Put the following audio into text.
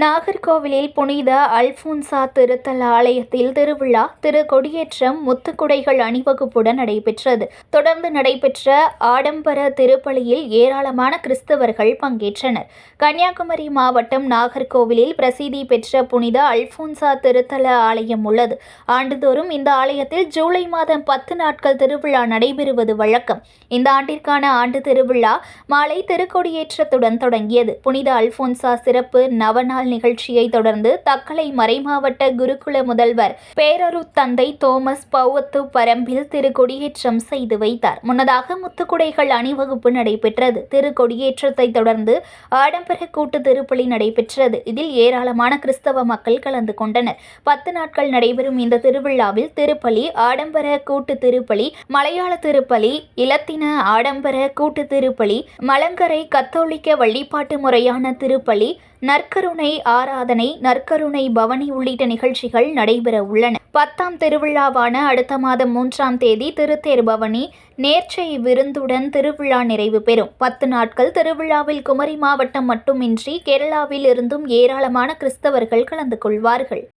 நாகர்கோவிலில் புனித அல்போன்சா திருத்தல ஆலயத்தில் திருவிழா திரு கொடியேற்றம் முத்துக்குடைகள் அணிவகுப்புடன் நடைபெற்றது. தொடர்ந்து நடைபெற்ற ஆடம்பர திருப்பலியில் ஏராளமான கிறிஸ்தவர்கள் பங்கேற்றனர். கன்னியாகுமரி மாவட்டம் நாகர்கோவிலில் பிரசித்தி பெற்ற புனித அல்போன்சா திருத்தல ஆலயம் உள்ளது. ஆண்டுதோறும் இந்த ஆலயத்தில் ஜூலை மாதம் பத்து நாட்கள் திருவிழா நடைபெறுவது வழக்கம். இந்த ஆண்டிற்கான ஆண்டு திருவிழா மாலை திருக்கொடியேற்றத்துடன் தொடங்கியது. புனித அல்போன்சா சிறப்பு நவநாள் நிகழ்ச்சியை தொடர்ந்து தக்கலை மறைமாவட்ட குருகுல முதல்வர் பேரரு தந்தை தோமஸ் பௌவத்து பரம்பில் திரு கொடியேற்றம் செய்து வைத்தார். முன்னதாக முத்துக்குடைகள் அணிவகுப்பு நடைபெற்றது. திரு கொடியேற்றத்தை தொடர்ந்து ஆடம்பர கூட்டு திருப்பலி நடைபெற்றது. இதில் ஏராளமான கிறிஸ்தவ மக்கள் கலந்து கொண்டனர். பத்து நாட்கள் நடைபெறும் இந்த திருவிழாவில் திருப்பலி ஆடம்பர கூட்டு திருப்பலி மலையாள திருப்பலி இலத்தின ஆடம்பர கூட்டு திருப்பலி மலங்கரை கத்தோலிக்க வழிபாட்டு முறையான திருப்பலி நற்கருணை ஆராதனை நற்கருணை பவனி உள்ளிட்ட நிகழ்ச்சிகள் நடைபெற உள்ளன. பத்தாம் திருவிழாவான அடுத்த மாதம் மூன்றாம் தேதி திருத்தேர் பவனி நேர்ச்சை விருந்துடன் திருவிழா நிறைவு பெறும். பத்து நாட்கள் திருவிழாவில் குமரி மாவட்டம் மட்டுமின்றி கேரளாவில் இருந்தும் ஏராளமான கிறிஸ்தவர்கள் கலந்து கொள்வார்கள்.